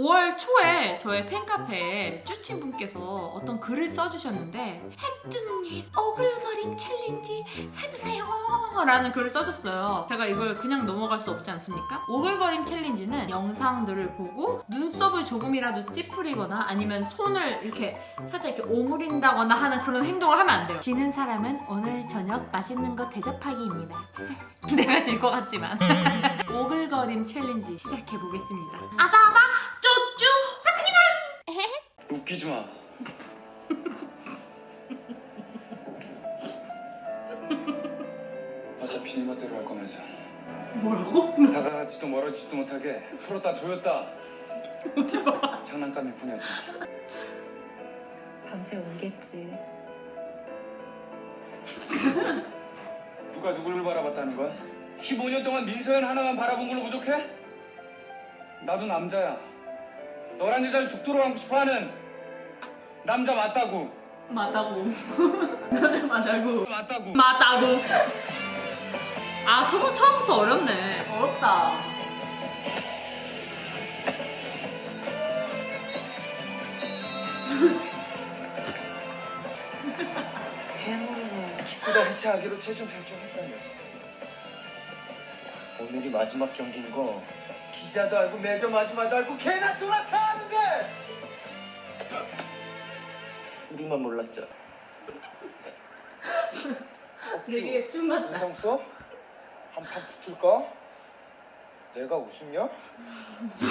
초에 저의 팬카페에 쭈친 분께서 어떤 글을 써주셨는데 혜쭈님 오글거림 챌린지 해주세요! 라는 글을 써줬어요. 제가 이걸 그냥 넘어갈 수 없지 않습니까? 오글거림 챌린지는 영상들을 보고 눈썹을 조금이라도 찌푸리거나 아니면 손을 이렇게 살짝 이렇게 오므린다거나 하는 그런 행동을 하면 안 돼요. 지는 사람은 오늘 저녁 맛있는 거 대접하기입니다. 내가 질 것 같지만. 오글거림 챌린지 시작해 보겠습니다. 아다아다 쪼쭈 웃기지 마. 어차피 네 멋대로 할 거면서 뭐라고? 다가가지도 멀어지지도 못하게 풀었다 조였다 어디 봐. 장난감일 뿐이었지 밤새 울겠지. 누가 누구를 바라봤다는 거야? 15년 동안 민서연 하나만 바라본 걸로 부족해? 나도 남자야 너란 여자를 죽도록 하고 싶어하는 남자 맞다고 맞다고. 맞다고. 맞다고 맞다고. 아 저거 처음부터 어렵네. 어렵다. 해물이는 축구다 해체하기로 최종 결정했다며. 오늘이 마지막 경기인 거 기자도 알고 매점 아줌마도 알고 개나 소나 다 아는데 우리만 몰랐죠. 되게 춤만. 인상 써? 한판 붙을까? 내가 웃음냐?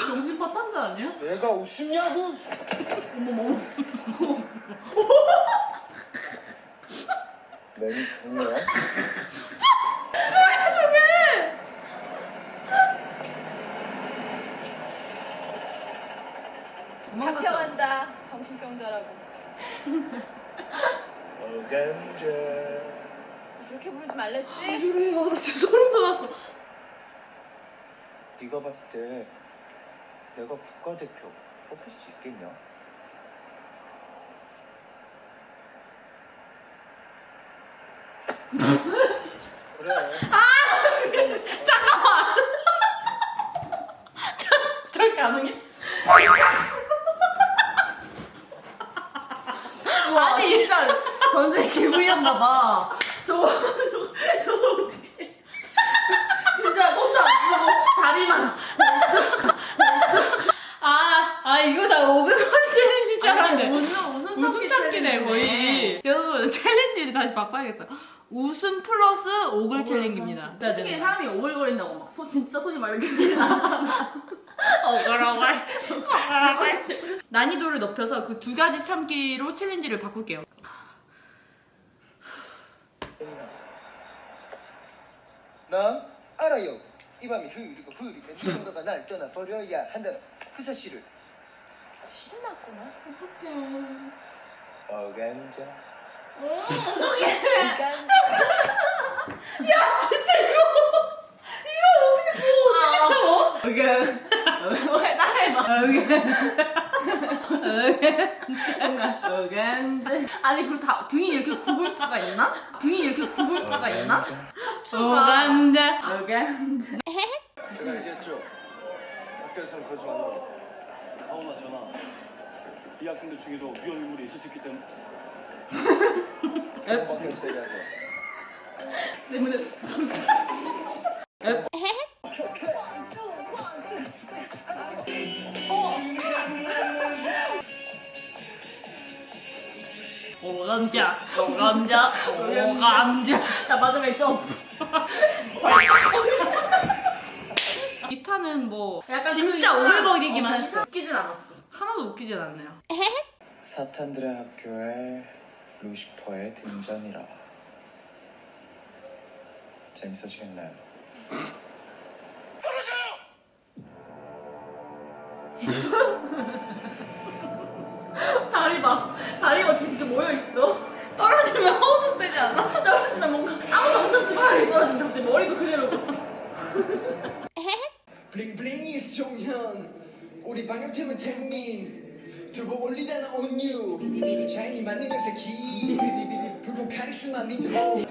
정신 파탄자 아니야? 내가 웃음냐고? 어머머. 맹이 종이야? 잡혀간다 정신병자라고 어감자. 그렇게 부르지 말랬지? 그래, 아, 나 진짜 소름 돋았어. 네가 봤을 때 내가 국가대표 뽑힐 수 있겠냐? 그래. 저렇게 가능해? 아니 진짜 전생 개구리였나 봐. 저거 저거 저거 어떻게? 진짜 손도 안 쓰고 다리만. 아, 아 이거 다 오글거리 챌린지인 줄 알았는데 웃음 웃음 웃음 참기네 거의. 여러분 챌린지 다시 바꿔야겠다. 웃음 플러스 오글 챌린지입니다. 솔직히 사람이 오글거린다고 막 손 진짜 손이 막 이렇게 않잖아 어글어글 어글어글 난이도를 높여서 그 두 가지 참기로 챌린지를 바꿀게요. 나 알아요. 이 밤이 흐리고 흐리면 누군가가 날 떠나버려야 한다. 그 사실을. 아주 신났구나. 어간자. 그러니까 아, 어글 왜 따라해봐. 어글 아니 그리고 다 등이 이렇게 굽을 수가 있나? 등이 이렇게 굽을 수가 있나? 어간자 어간자 제가 얘기했죠. 학교에서는 그러지 말라고. 하오나 전하 이 학생들 중에도 위험 인물이 있을 수 있기 때문에 학교에서 얘기하자. 때문에 감자, 오 감자, 오 감자. 나 마지막에 점 이타는 뭐 약간 진짜 그 오글거리기만 어, 했어. 웃기진 않았어 하나도 웃기진 않네요. 사탄들의 학교에 루시퍼의 등장이라 재밌어지겠나요? 다리 다리가 어떻게 이렇게 모여있어 떨어지면 허우적되지 않아? 떨어지면 뭔가 아무 정신없이 팔이 떨어진다 갑자기 머리도 그대로고 블링블링이스 종현. 우리 방역팀은 태민. 두고 올리다는 온유. 샤이니 맞는 것의 기. 불고 카리스마 믿고.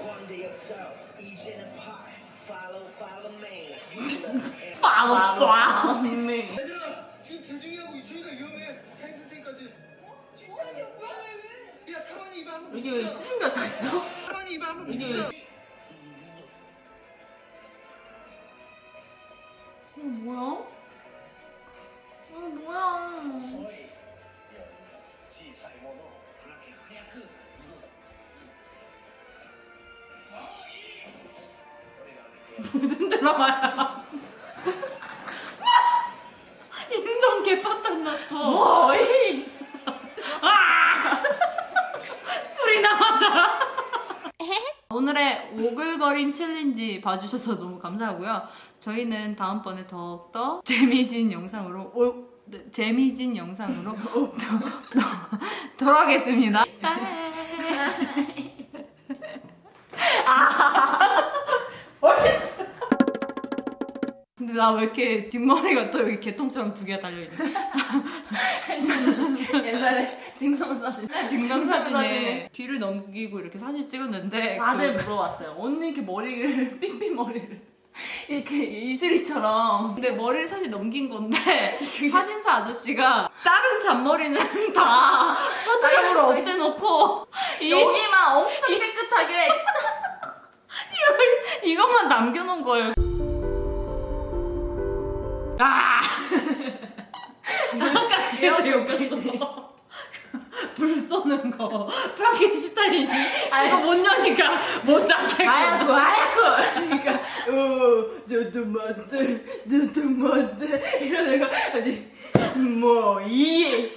빠로 쏴. 네. 지금 재중이하고 유철이가 위험해. 이 이게 왜. 수신결차 있어? 사관이 입에 한번 이게 묻히자. 어 뭐야? 어 뭐야? 무슨 드라마야? 인성 개파탄 났어. 뭐 이? 아! 불이 나왔다. 오늘의 오글거림 챌린지 봐주셔서 너무 감사하고요. 저희는 다음번에 더욱더 재미진 영상으로 오, 네, 재미진 영상으로 도, 도, 돌아오겠습니다. 근데 나 왜 이렇게 뒷머리가 또 여기 개통처럼 두 개가 달려있냐? 옛날에 증명사진. 증명사진에 뒤를 넘기고 이렇게 사진 찍었는데 다들 그- 물어봤어요. 언니 이렇게 머리를 삥삥 머리를 이렇게 이슬이처럼. 근데 머리를 사실 넘긴 건데 사진사 아저씨가 다른 잔머리는 다 포토샵으로 없애놓고 이, 여기만 엄청 깨끗하게 이것만 남겨놓은 거예요. 아! 아까 그게 웃겼어. 불 쏘는 거. 프랑켄슈타인이 이거 못 여니까 못 잡겠고. 하얗고 하얗고 그러니까 어 저도 못돼 저도 못돼 이런 애가 어디 뭐이